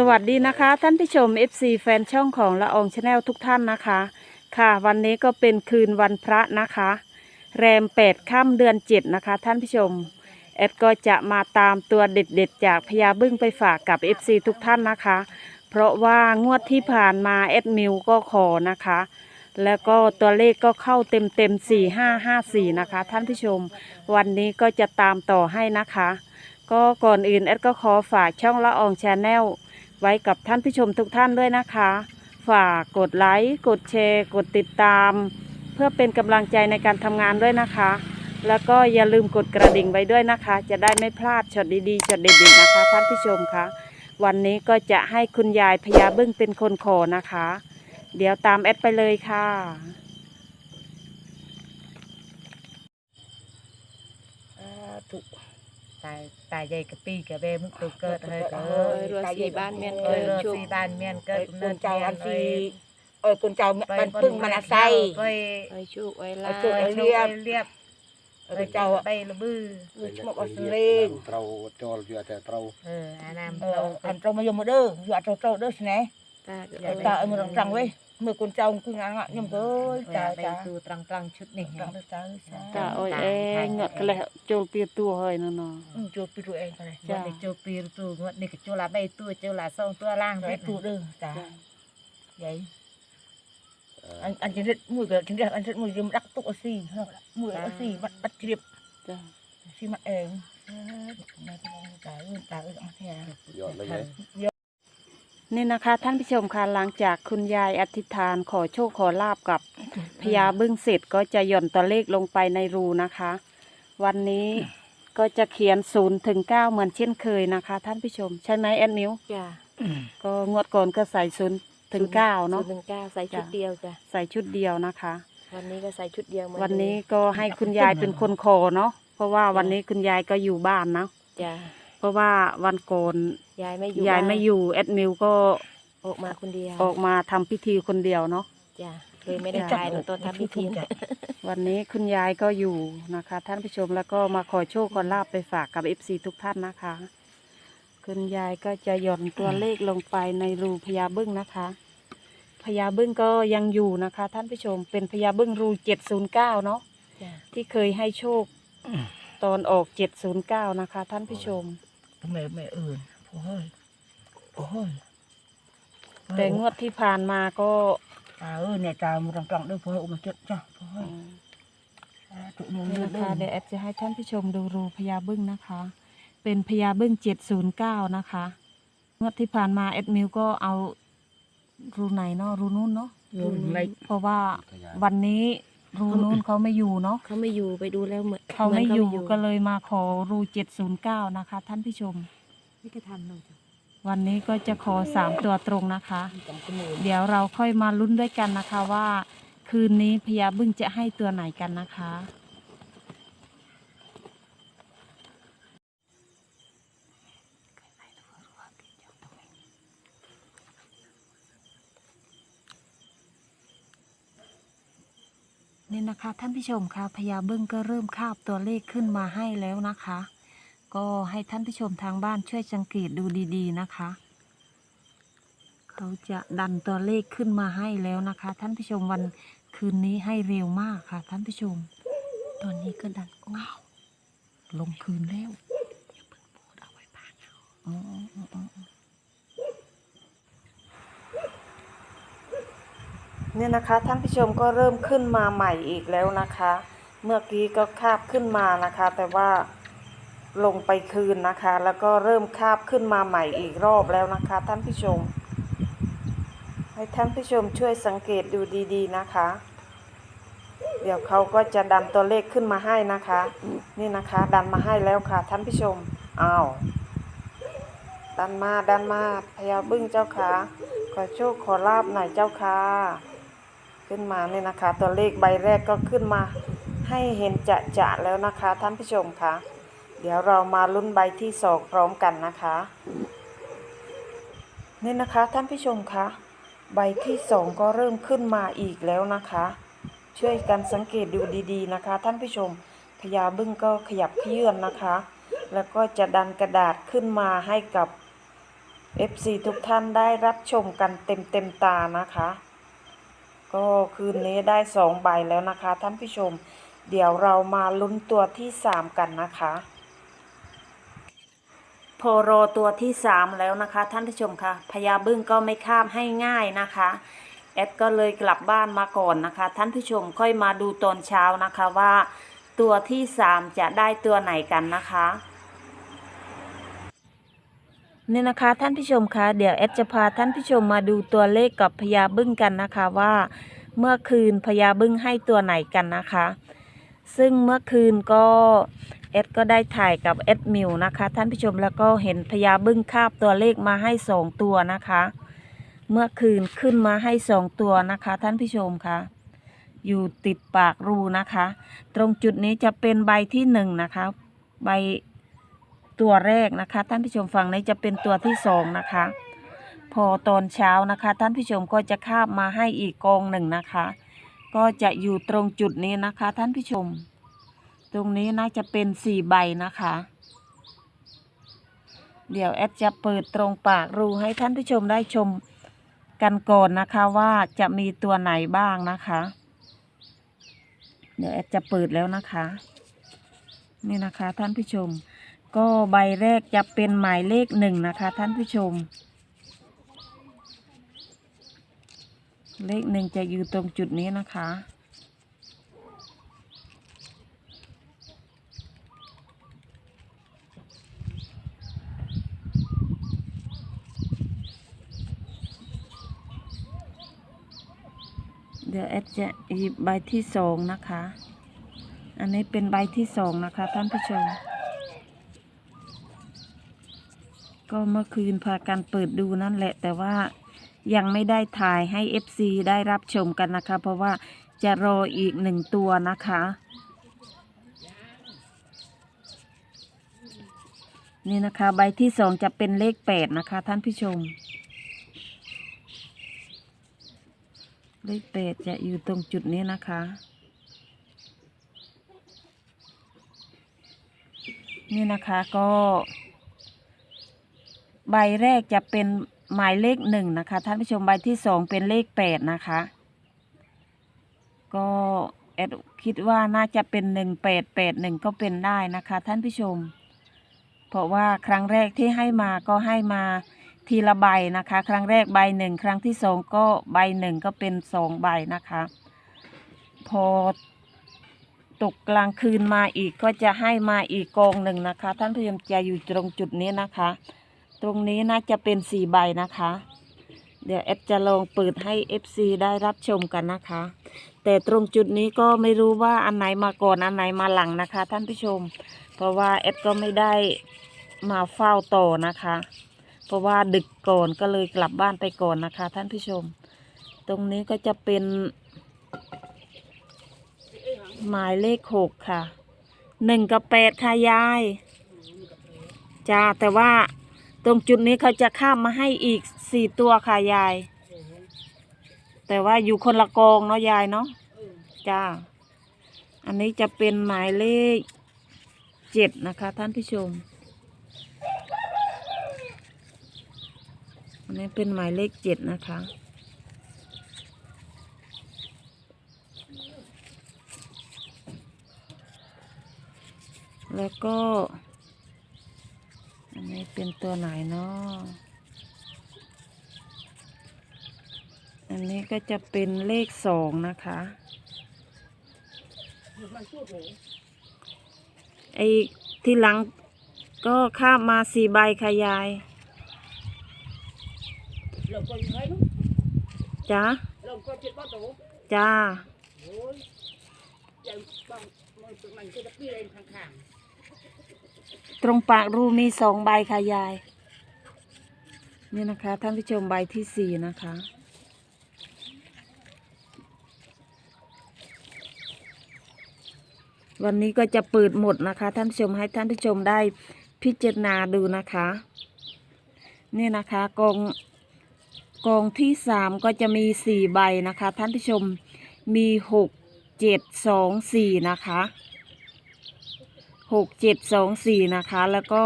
สวัสดีนะคะ ท่านผู้ชม FC แฟนช่องของละอองชาแนลทุกท่านนะคะ ค่ะวันนี้ก็เป็นคืนวันพระนะคะ แรมแปดค่ำเดือนเจ็ดนะคะ ท่านผู้ชม แอดก็จะมาตามตัวเด็ดๆ จากพญาบึ้งไปฝากกับ FC ทุกท่านนะคะ เพราะว่างวดที่ผ่านมาแอดมิวก็ขอนะคะ แล้วก็ตัวเลขก็เข้าเต็มเต็มสี่ห้าห้าสี่นะคะ ท่านผู้ชม วันนี้ก็จะตามต่อให้นะคะ ก็ก่อนอื่นแอดก็ขอฝากช่องละอองชาแนล ไว้กับท่านผู้ชมทุกท่านด้วยนะคะ ฝากกดไลค์กดแชร์ กดติดตาม เพื่อเป็นกำลังใจในการทำงานด้วยนะคะ แล้วก็อย่าลืมกดกระดิ่งไว้ด้วยนะคะ จะได้ไม่พลาดช็อตดีๆช็อตเด็ดๆนะคะท่านผู้ชมคะวันนี้ก็จะให้คุณยายพญาบึ้งเป็นคนขอนะคะ เดี๋ยวตามแอดไปเลยค่ะถูกตาย ตายใหญ่กะปีกะเบมุกตัวเกิดเฮ้ยเกิด rồi rồi xì ban นเกิดชุบบ้านเมียนเกิดคุนณเจ้าอันซีเออคุณเจ้าบันพึ่งมันอาศัย เอ้ย rồi chụp rồi เอ้เรียบเรียบเออเจ้าอะ ไปละบือ người กอสเลงเราจอลอยู่แต่เตาเอออานามเอเราอันตรงมายมมาเด้ออยู่อันตรเาเด้อสินะตาเอ็งรังรังๆไว้ មើលកូនចៅគឺងាក់ខ្ញុំទៅចាចាទូត្រង់ត្រង់ឈុតនេះត្រង់ទៅចាចាអើយអេងាក់ក្លេះចូលពីទួហើយនោះណចូលពីរួអេក្លេះងាក់ចូលពីទួងាក់នេះក៏ចូលឡាបីទួចូលឡាសងទួឡាងទៅទួដើចាយាយអញអញជិះមួយក៏ជិះអញជិះមួយយំដាក់ទុកអស៊ីមួយអស៊ីបាត់បាត់ជ្រាបចាស៊ីមកអេងតាតាអត់ញ៉ាយកលេង นี่นะคะท่านผู้ชมคะหลังจากคุณยายอธิษฐานขอโชคขอลาบกับพญาบึ้งเสร็จก็จะหย่อนตัวเลขลงไปในรูนะคะ วันนี้ก็จะเขียนศูนย์ถึงเก้าเหมือนเช่นเคยนะคะ ท่านผู้ชม ใช่ไหมแอนมิวจ้ะก็งวดก่อนก็ใส่ศูนย์ถึงเก้าเนาะหนึ่งเก้าใส่ชุดเดียวจ้ะใส่ชุดเดียวนะคะ วันนี้ก็ใส่ชุดเดียวเหมือวันนี้ก็ให้คุณยายเป็นคนขอเนาะเพราะว่าวันนี้คุณยายก็อยู่บ้านนะจ้ะเพราะว่าวันก่อน ยายไม่อยู่ยายไม่อยู่แอดมิวก็ออกมาคนเดียวออกมาทำพิธีคนเดียวเนาะจ้ะเลยไม่ได้ถ่ายหนูตอนทำพิธีวันนี้คุณยายก็อยู่นะคะ ท่านผู้ชมแล้วก็มาขอโชคขอลาบไปฝากกับเอฟซีทุกท่านนะคะ คุณยายก็จะหย่อนตัวเลขลงไปในรูพญาบึ้งนะคะพญาบึ้งก็ยังอยู่นะคะ ท่านผู้ชมเป็นพญาบึ้งรูเจ็ดศูนย์เก้าเนาะจ้ะที่เคยให้โชคตอนออกเจ็ดศูนย์เก้านะคะ ท่านผู้ชมម៉ែម៉ែ โอ้ยโอ้ยแต่งวดที่ผ่านมาก็ตาเออเนี่ยตามันกลางด้วยพออุ้มเจ็บจ้ะพอจุะเดี๋ยวแอดจะให้ท่านผู้ชมดูรูพญาบึ้งนะคะ เป็นพญาบึ้งเจ็ดศูนย์เก้านะคะงวดที่ผ่านมาแอดมิวก็เอารูไหนเนาะรูนู้นเนาะรูไหนเพราะว่าวันนี้รูนู้นเขาไม่อยู่เนาะเขาไม่อยู่ไปดูแล้วเหมือนเขาไม่อยู่ก็เลยมาขอรูเจ็ดศูนย์เก้านะคะ ท่านผู้ชม ที่จะทำลยวันนี้ก็จะขอสามตัวตรงนะคะ เดี๋ยวเราค่อยมาลุ้นด้วยกันนะคะว่า คืนนี้พญาบึ้งจะให้ตัวไหนกันนะคะ นี่นะคะท่านผู้ชมคะพญาบึ้งก็เริ่มคาบตัวเลขขึ้นมาให้แล้วนะคะ ก็ให้ท่านผู้ชมทางบ้านช่วยสังเกตดูดีๆนะคะ เขาจะดันตัวเลขขึ้นมาให้แล้วนะคะ ท่านผู้ชมวันคืนนี้ให้เร็วมากค่ะ ท่านผู้ชม ตอนนี้ก็ดันว้าวลงคืนแล้วอย่าเพิ่งพูดเอาไว้บ้างเอาอ๋ออ๋ออ๋ออ๋อเนี่ยนะคะท่านผู้ชมก็เริ่มขึ้นมาใหม่อีกแล้วนะคะ เมื่อกี้ก็คาบขึ้นมานะคะ แต่ว่า ลงไปคืนนะคะ แล้วก็เริ่มคาบขึ้นมาใหม่อีกรอบแล้วนะคะ ท่านผู้ชม ให้ท่านผู้ชมช่วยสังเกตดูดีๆนะคะ เดี๋ยวเขาก็จะดันตัวเลขขึ้นมาให้นะคะ นี่นะคะ ดันมาให้แล้วค่ะ ท่านผู้ชมอ้าวดันมาดันมาพญาบึ้งเจ้าค่ะขอโชคขอลาบหน่อยเจ้าค่ะขึ้นมานี่นะคะ ตัวเลขใบแรกก็ขึ้นมาให้เห็นจะจะแล้วนะคะ ท่านผู้ชมค่ะ เดี๋ยวเรามาลุ้นใบที่สองพร้อมกันนะคะ นี่นะคะท่านผู้ชมคะใบที่สองก็เริ่มขึ้นมาอีกแล้วนะคะ ช่วยกันสังเกตดูดีๆนะคะ ท่านผู้ชมพญาบึ้งก็ขยับเขยื่อนนะคะ แล้วก็จะดันกระดาษขึ้นมาให้กับ FC ทุกท่านได้รับชมกันเต็มเต็มตานะคะ ก็คืนนี้ได้สองใบแล้วนะคะ ท่านผู้ชม เดี๋ยวเรามาลุ้นตัวที่สามกันนะคะ พอรอตัวที่สามแล้วนะคะ ท่านผู้ชมค่ะพญาบึ้งก็ไม่ข้ามให้ง่ายนะคะแอดก็เลยกลับบ้านมาก่อนนะคะ ท่านผู้ชมค่อยมาดูตอนเช้านะคะว่า ตัวที่สามจะได้ตัวไหนกันนะคะนี่นะคะท่านผู้ชมคะเดี๋ยวแอดจะพาท่านผู้ชมมาดูตัวเลขกับพญาบึ้งกันนะคะว่า เมื่อคืนพญาบึ้งให้ตัวไหนกันนะคะ ซึ่งเมื่อคืนก็ เอ็ดก็ได้ถ่ายกับเอ็ดมิวนะคะ ท่านผู้ชมแล้วก็เห็นพญาบึ้งคาบตัวเลขมาให้สองตัวนะคะ เมื่อคืนขึ้นมาให้สองตัวนะคะ ท่านผู้ชมคะอยู่ติดปากรูนะคะ ตรงจุดนี้จะเป็นใบที่หนึ่งนะคะ ใบตัวแรกนะคะ ท่านผู้ชมฝั่งนี้จะเป็นตัวที่สองนะคะ พอตอนเช้านะคะ ท่านผู้ชมก็จะคาบมาให้อีกกองหนึ่งนะคะ ก็จะอยู่ตรงจุดนี้นะคะ ท่านผู้ชม ตรงนี้น่าจะเป็นสี่ใบนะคะ เดี๋ยวแอดจะเปิดตรงปากรูให้ท่านผู้ชมได้ชมกันก่อนนะคะว่าจะมีตัวไหนบ้างนะคะ เดี๋ยวแอดจะเปิดแล้วนะคะ นี่นะคะท่านผู้ชม ก็ใบแรกจะเป็นหมายเลขหนึ่งนะคะ ท่านผู้ชม เลขหนึ่งจะอยู่ตรงจุดนี้นะคะ เดี๋ยวแอดจะหยิบใบที่สองนะคะ อันนี้เป็นใบที่สองนะคะ ท่านผู้ชม ก็เมื่อคืนพากันเปิดดูนั่นแหละ แต่ว่ายังไม่ได้ถ่ายให้ FC ได้รับชมกันนะคะ เพราะว่าจะรออีกหนึ่งตัวนะคะ นี่นะคะ ใบที่สองจะเป็นเลขแปดนะคะ ท่านผู้ชม เลขแปดจะอยู่ตรงจุดนี้นะคะ นี่นะคะก็ ใบแรกจะเป็นหมายเลขหนึ่งนะคะ ท่านผู้ชมใบที่สองเป็นเลขแปดนะคะ ก็แอดคิดว่าน่าจะเป็นหนึ่งแปดแปดหนึ่งก็เป็นได้นะคะ ท่านผู้ชม เพราะว่าครั้งแรกที่ให้มาก็ให้มา ทีละใบนะคะ ครั้งแรกใบหนึ่งครั้งที่สองก็ใบหนึ่งก็เป็นสองใบนะคะ พอตกกลางคืนมาอีกก็จะให้มาอีกกองหนึ่งนะคะ ท่านผู้ชมจะอยู่ตรงจุดนี้นะคะ ตรงนี้น่าจะเป็นสี่ใบนะคะ เดี๋ยวแอดจะลองเปิดให้ FC ได้รับชมกันนะคะ แต่ตรงจุดนี้ก็ไม่รู้ว่าอันไหนมาก่อนอันไหนมาหลังนะคะ ท่านผู้ชม เพราะว่าแอดก็ไม่ได้มาเฝ้าต่อนะคะ เพราะว่าดึกก่อนก็เลยกลับบ้านไปก่อนนะคะ ท่านผู้ชม ตรงนี้ก็จะเป็นหมายเลขหกค่ะหนึ่งกับแปดค่ะยายจ้าแต่ว่าตรงจุดนี้เขาจะข้ามมาให้อีกสี่ตัวค่ะยาย แต่ว่าอยู่คนละกองเนาะยายเนาะจ้า อันนี้จะเป็นหมายเลขเจ็ดนะคะ ท่านผู้ชม อันนี้เป็นหมายเลขเจ็ดนะคะ แล้วก็ อันนี้เป็นตัวไหนเนาะอันนี้ก็จะเป็นเลขสองนะคะไอ้ที่หลังก็คามาสี่ใบค่ะยาย เราก็ยังไงเนาะจ้าเราก็จิตบ้าตจ้าโอ้ยยังบางมันมันก็จะปีอะไรข้างตรงปากรูมีสองใบค่ะยายนี่นะคะท่านผู้ชมใบที่สี่นะคะวันนี้ก็จะเปิดหมดนะคะ ท่านผู้ชมให้ท่านผู้ชมได้พิจารณาดูนะคะ นี่นะคะกอง กองที่สามก็จะมีสี่ใบนะคะ ท่านผู้ชมมีหกเจ็ดสองสี่นะคะหกเจ็ดสองสี่นะคะแล้วก็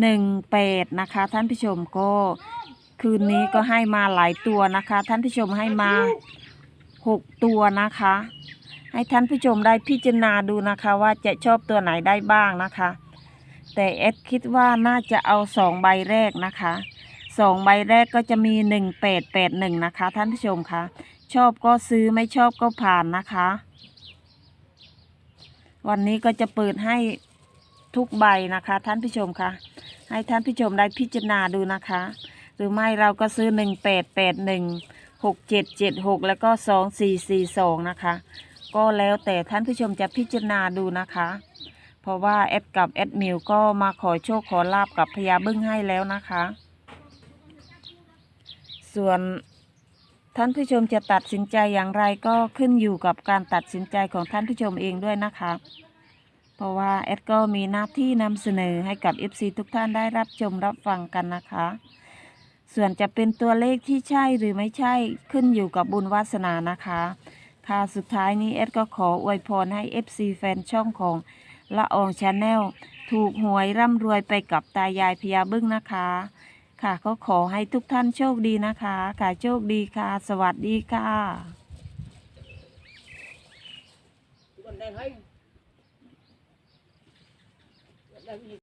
หนึ่งแปดนะคะท่านผู้ชมก็คืนนี้ก็ให้มาหลายตัวนะคะ ท่านผู้ชมให้มาหกตัวนะคะ ให้ท่านผู้ชมได้พิจารณาดูนะคะ ว่าจะชอบตัวไหนได้บ้างนะคะ แต่เอดคิดว่าน่าจะเอาสองใบแรกนะคะสองใบแรกก็จะมีหนึ่งแปดแปดหนึ่งนะคะ ท่านผู้ชมคะชอบก็ซื้อไม่ชอบก็ผ่านนะคะ วันนี้ก็จะเปิดให้ทุกใบนะคะ ท่านผู้ชมคะให้ท่านผู้ชมได้พิจารณาดูนะคะ หรือไม่เราก็ซื้อหนึ่งแปดแปดหนึ่งหกเจ็ดเจ็ดหกแล้วก็สองสี่สี่สองนะคะ ก็แล้วแต่ท่านผู้ชมจะพิจารณาดูนะคะ เพราะว่าแอดกับแอดมิวก็มาขอโชคขอลาบกับพญาบึ้งให้แล้วนะคะ ส่วนท่านผู้ชมจะตัดสินใจอย่างไรก็ขึ้นอยู่กับการตัดสินใจของท่านผู้ชมเองด้วยนะคะ เพราะว่าแอดก็มีหน้าที่นำเสนอให้กับ FC ทุกท่านได้รับชมรับฟังกันนะคะ ส่วนจะเป็นตัวเลขที่ใช่หรือไม่ใช่ขึ้นอยู่กับบุญวาสนานะคะ ค่ะสุดท้ายนี้เอดก็ขออวยพรให้ FC แฟนช่องของ ละอองชาแนลถูกหวยร่ำรวยไปกับตายายพญาบึ้งนะคะ ค่ะก็ขอให้ทุกท่านโชคดีนะคะ ค่ะโชคดีค่ะ สวัสดีค่ะ còn đang hay đang gì